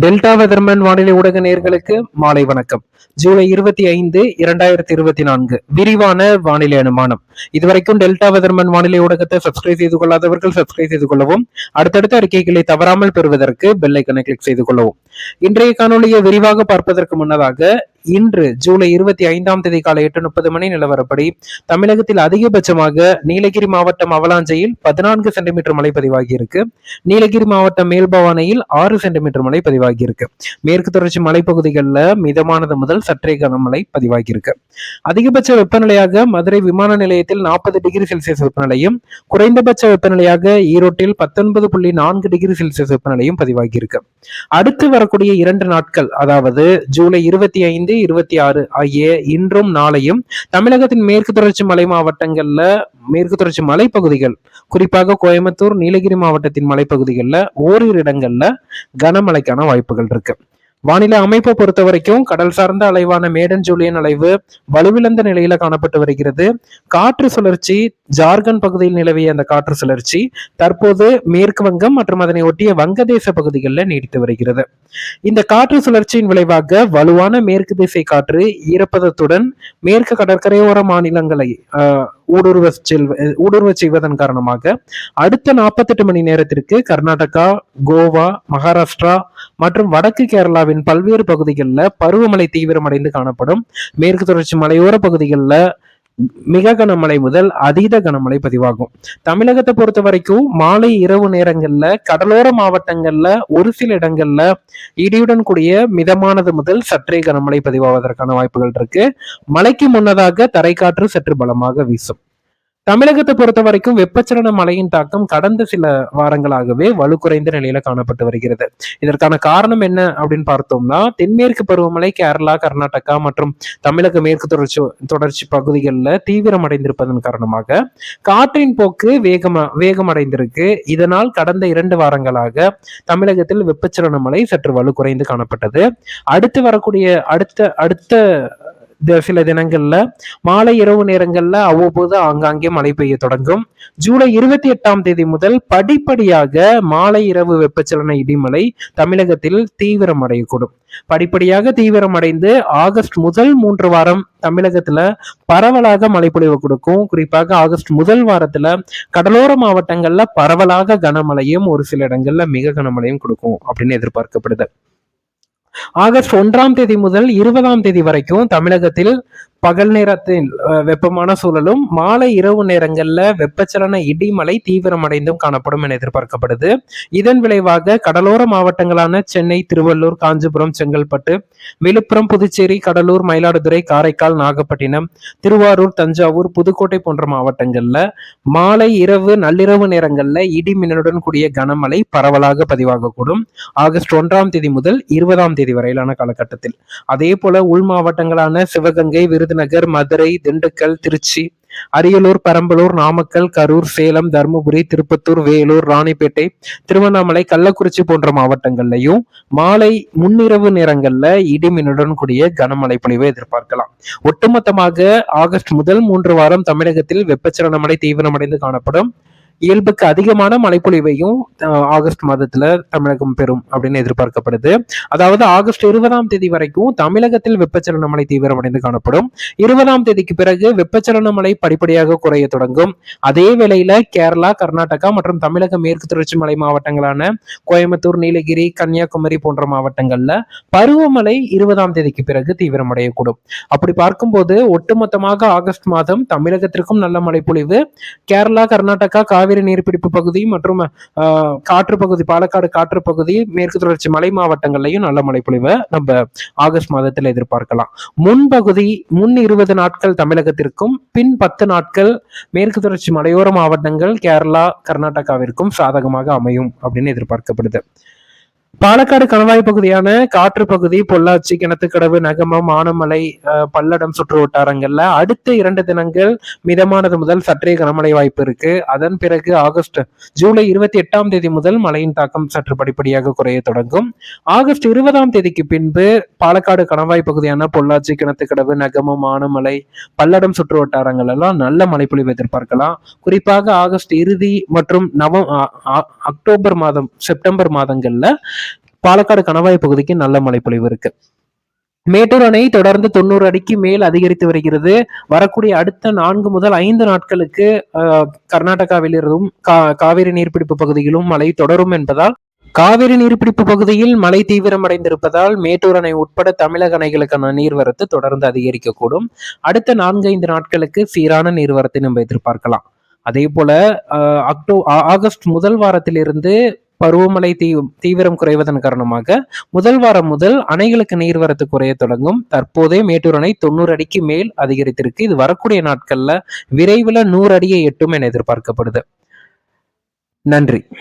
Delta weatherman வானிலை ஊடக நேர்களுக்கு மாலை வணக்கம். ஜூலை இருபத்தி ஐந்து இரண்டாயிரத்தி இருபத்தி நான்கு. விரிவான வானிலை அனுமானம். இதுவரைக்கும் டெல்டா வெதர்மன் வானிலை ஊடகத்தை சப்ஸ்கிரைப் செய்து கொள்ளாதவர்கள் சப்ஸ்கிரைப் செய்து கொள்ளவும் அடுத்தடுத்த அறிக்கைகளை தவறாமல் பெறுவதற்கு பெல்லைக்கனை கிளிக் செய்து கொள்ளவும். இன்றைய காணொலியை விரிவாக பார்ப்பதற்கு முன்னதாக இன்று ஜூலை இருபத்தி ஐந்தாம் தேதி காலை எட்டு முப்பது மணி நிலவரப்படி தமிழகத்தில் அதிகபட்சமாக நீலகிரி மாவட்டம் அவலாஞ்சையில் பதினான்கு சென்டிமீட்டர் மழை பதிவாகியிருக்கு. நீலகிரி மாவட்டம் மேல்பவானையில் ஆறு சென்டிமீட்டர் மழை பதிவாகியிருக்கு. மேற்கு தொடர்ச்சி மலைப்பகுதிகளில் மிதமானது முதல் சற்றே கனமழை பதிவாகியிருக்கு. அதிகபட்ச வெப்பநிலையாக மதுரை விமான நிலையத்தில் நாற்பது டிகிரி செல்சியஸ் வெப்பநிலையும் குறைந்தபட்ச வெப்பநிலையாக ஈரோட்டில் பத்தொன்பது புள்ளி நான்கு டிகிரி செல்சியஸ் வெப்பநிலையும் பதிவாகியிருக்கு. அடுத்து வரக்கூடிய இரண்டு நாட்கள் அதாவது ஜூலை இருபத்தி ஐந்து இருபத்தி ஆறு ஆகிய இன்றும் நாளையும் தமிழகத்தின் மேற்கு தொடர்ச்சி மலை மாவட்டங்கள்ல மேற்கு தொடர்ச்சி மலைப்பகுதிகள் குறிப்பாக கோயம்புத்தூர் நீலகிரி மாவட்டத்தின் மலைப்பகுதிகளில் ஓரிரு இடங்கள்ல கனமழைக்கான வாய்ப்புகள் இருக்கு. வானிலை அமைப்பை பொறுத்த வரைக்கும் கடல் சார்ந்த அலைவான மேடன் ஜூலியன் அலைவு வலுவிழந்த நிலையில காணப்பட்டு வருகிறது. காற்று சுழற்சி ஜார்க்கண்ட் பகுதியில் நிலவிய அந்த காற்று சுழற்சி தற்போது மேற்கு வங்கம் மற்றும் அதனை ஒட்டிய வங்கதேச பகுதிகளில் நீடித்து வருகிறது. இந்த காற்று சுழற்சியின் விளைவாக வலுவான மேற்கு திசை காற்று ஈரப்பதத்துடன் மேற்கு கடற்கரையோர மாநிலங்களை ஊடுருவ செல் ஊடுருவ செய்வதன் காரணமாக அடுத்த நாற்பத்தெட்டு மணி நேரத்திற்கு கர்நாடகா கோவா மகாராஷ்டிரா மற்றும் வடக்கு கேரளாவில் இந்தியாவின் பல்வேறு பகுதிகளில் பருவமழை தீவிரமடைந்து காணப்படும். மேற்கு தொடர்ச்சி மலையோர பகுதிகளில் மிக கனமழை முதல் அதீத கனமழை பதிவாகும். தமிழகத்தை பொறுத்த வரைக்கும் மாலை இரவு நேரங்கள்ல கடலோர மாவட்டங்கள்ல ஒரு சில இடங்கள்ல இடியுடன் கூடிய மிதமானது முதல் சற்றே கனமழை பதிவாவதற்கான வாய்ப்புகள் இருக்கு. மழைக்கு முன்னதாக தரைக்காற்று சற்று பலமாக வீசும். தமிழகத்தை பொறுத்த வரைக்கும் வெப்பச்சலன மழையின் தாக்கம் கடந்த சில வாரங்களாகவே வலு குறைந்த நிலையில காணப்பட்டு வருகிறது. இதற்கான காரணம் என்ன அப்படின்னு பார்த்தோம்னா தென்மேற்கு பருவமழை கேரளா கர்நாடகா மற்றும் தமிழக மேற்கு தொடர்ச்சி தொடர்ச்சி பகுதிகளில் தீவிரமடைந்திருப்பதன் காரணமாக காற்றின் போக்கு வேகமா வேகமடைந்திருக்கு. இதனால் கடந்த இரண்டு வாரங்களாக தமிழகத்தில் வெப்பச்சலன மழை சற்று வலு குறைந்து காணப்பட்டது. அடுத்து வரக்கூடிய அடுத்த அடுத்த சில தினங்கள்ல மாலை இரவு நேரங்கள்ல அவ்வப்போது ஆங்காங்கே மழை பெய்ய தொடங்கும். ஜூலை இருபத்தி எட்டாம் தேதி முதல் படிப்படியாக மாலை இரவு வெப்பச்சலன இடிமலை தமிழகத்தில் தீவிரமடையக்கூடும். படிப்படியாக தீவிரமடைந்து ஆகஸ்ட் முதல் மூன்று வாரம் தமிழகத்துல பரவலாக மழைப்பொழிவு கொடுக்கும். குறிப்பாக ஆகஸ்ட் முதல் வாரத்துல கடலோர மாவட்டங்கள்ல பரவலாக கனமழையும் ஒரு சில இடங்கள்ல மிக கனமழையும் கொடுக்கும் அப்படின்னு எதிர்பார்க்கப்படுது. ஆகஸ்ட் ஒன்றாம் தேதி முதல் இருபதாம் தேதி வரைக்கும் தமிழகத்தில் பகல் நேரத்தில் வெப்பமான சூழலும் மாலை இரவு நேரங்களில் வெப்பச்சலன இடிமலை தீவிரமடைந்தும் காணப்படும் என எதிர்பார்க்கப்படுது. இதன் விளைவாக கடலோர மாவட்டங்களான சென்னை திருவள்ளூர் காஞ்சிபுரம் செங்கல்பட்டு விழுப்புரம் புதுச்சேரி கடலூர் மயிலாடுதுறை காரைக்கால் நாகப்பட்டினம் திருவாரூர் தஞ்சாவூர் புதுக்கோட்டை போன்ற மாவட்டங்கள்ல மாலை இரவு நள்ளிரவு நேரங்களில் இடி மின்னலுடன் கூடிய கனமழை பரவலாக பதிவாகக்கூடும். ஆகஸ்ட் ஒன்றாம் தேதி முதல் இருபதாம் தேதி வரையிலான காலகட்டத்தில். அதே போல உள் மாவட்டங்களான சிவகங்கை விருது விருதுநகர் மதுரை திண்டுக்கல் திருச்சி அரியலூர் பெரம்பலூர் நாமக்கல் கரூர் சேலம் தருமபுரி திருப்பத்தூர் வேலூர் ராணிப்பேட்டை திருவண்ணாமலை கள்ளக்குறிச்சி போன்ற மாவட்டங்கள்லையும் மாலை முன்னிரவு நேரங்கள்ல இடிமின்னுடன் கூடிய கனமழை பொழிவை எதிர்பார்க்கலாம். ஒட்டுமொத்தமாக ஆகஸ்ட் முதல் மூன்று வாரம் தமிழகத்தில் வெப்பச்சலன மழை தீவிரமடைந்து காணப்படும். இயல்புக்கு அதிகமான மழைப்பொழிவையும் ஆகஸ்ட் மாதத்துல தமிழகம் பெறும் அப்படின்னு எதிர்பார்க்கப்படுது. அதாவது ஆகஸ்ட் இருபதாம் தேதி வரைக்கும் தமிழகத்தில் வெப்பச்சலன மழை தீவிரமடைந்து காணப்படும். இருபதாம் தேதிக்கு பிறகு வெப்பச்சலன மழை படிப்படியாக குறைய தொடங்கும். அதே வேளையில கேரளா கர்நாடகா மற்றும் தமிழக மேற்கு தொடர்ச்சி மலை மாவட்டங்களான கோயம்புத்தூர் நீலகிரி கன்னியாகுமரி போன்ற மாவட்டங்கள்ல பருவமழை இருபதாம் தேதிக்கு பிறகு தீவிரமடையக்கூடும். அப்படி பார்க்கும்போது ஒட்டுமொத்தமாக ஆகஸ்ட் மாதம் தமிழகத்திற்கும் நல்ல மழைப்பொழிவு கேரளா கர்நாடகா காவிரி நீர்பிடிப்பு பகுதி மற்றும் காற்று பகுதி பாலக்காடு காற்று பகுதி மேற்கு தொடர்ச்சி மலை மாவட்டங்கள்லையும் நல்ல மழை பொழிவை நம்ம ஆகஸ்ட் மாதத்தில் எதிர்பார்க்கலாம். முன்பகுதி முன் இருபது நாட்கள் தமிழகத்திற்கும் பின் பத்து நாட்கள் மேற்கு தொடர்ச்சி மலையோர மாவட்டங்கள் கேரளா கர்நாடகாவிற்கும் சாதகமாக அமையும் அப்படின்னு எதிர்பார்க்கப்படுது. பாலக்காடு கணவாய் பகுதியான காற்று பகுதி பொள்ளாச்சி கிணத்துக்கடவு நகமம் ஆனமலை பல்லடம் சுற்று வட்டாரங்கள்ல அடுத்த இரண்டு தினங்கள் மிதமானது முதல் சற்றே கனமழை வாய்ப்பு இருக்கு. அதன் பிறகு ஆகஸ்ட் ஜூலை இருபத்தி எட்டாம் தேதி முதல் மழையின் தாக்கம் சற்று படிப்படியாக குறைய தொடங்கும். ஆகஸ்ட் இருபதாம் தேதிக்கு பின்பு பாலக்காடு கணவாய் பகுதியான பொள்ளாச்சி கிணத்துக்கடவு நகமம் ஆனமலை பல்லடம் சுற்று வட்டாரங்கள் எல்லாம் நல்ல மழைப்பொழிவு எதிர்பார்க்கலாம். குறிப்பாக ஆகஸ்ட் இறுதி மற்றும் நவம் அக்டோபர் மாதம் செப்டம்பர் மாதங்கள்ல பாலக்காடு கணவாய் பகுதிக்கு நல்ல மழைப்பொழிவு இருக்கு. மேட்டூர் அணை தொடர்ந்து தொண்ணூறு அடிக்கு மேல் அதிகரித்து வருகிறது. வரக்கூடிய அடுத்த நான்கு முதல் ஐந்து நாட்களுக்கு கர்நாடகாவிலிருந்தும் கா- காவிரி நீர்பிடிப்பு பகுதியிலும் மழை தொடரும் என்பதால் காவிரி நீர்பிடிப்பு பகுதியில் மழை தீவிரமடைந்திருப்பதால் மேட்டூர் அணை உட்பட தமிழக அணைகளுக்கான நீர்வரத்து தொடர்ந்து அதிகரிக்கக்கூடும். அடுத்த நான்கு ஐந்து நாட்களுக்கு சீரான நீர்வரத்தை நம்ம எதிர்பார்க்கலாம். அதே போல அக்டோ ஆகஸ்ட் முதல் வாரத்திலிருந்து பருவமழை தீ தீவிரம் குறைவதன் காரணமாக முதல் வாரம் முதல் அணைகளுக்கு நீர்வரத்து குறைய தொடங்கும். தற்போதே மேட்டூர் அணை தொண்ணூறு அடிக்கு மேல் அதிகரித்திருக்கு. இது வரக்கூடிய நாட்கள்ல விரைவில் நூறு அடியை எட்டும் என எதிர்பார்க்கப்படுது. நன்றி.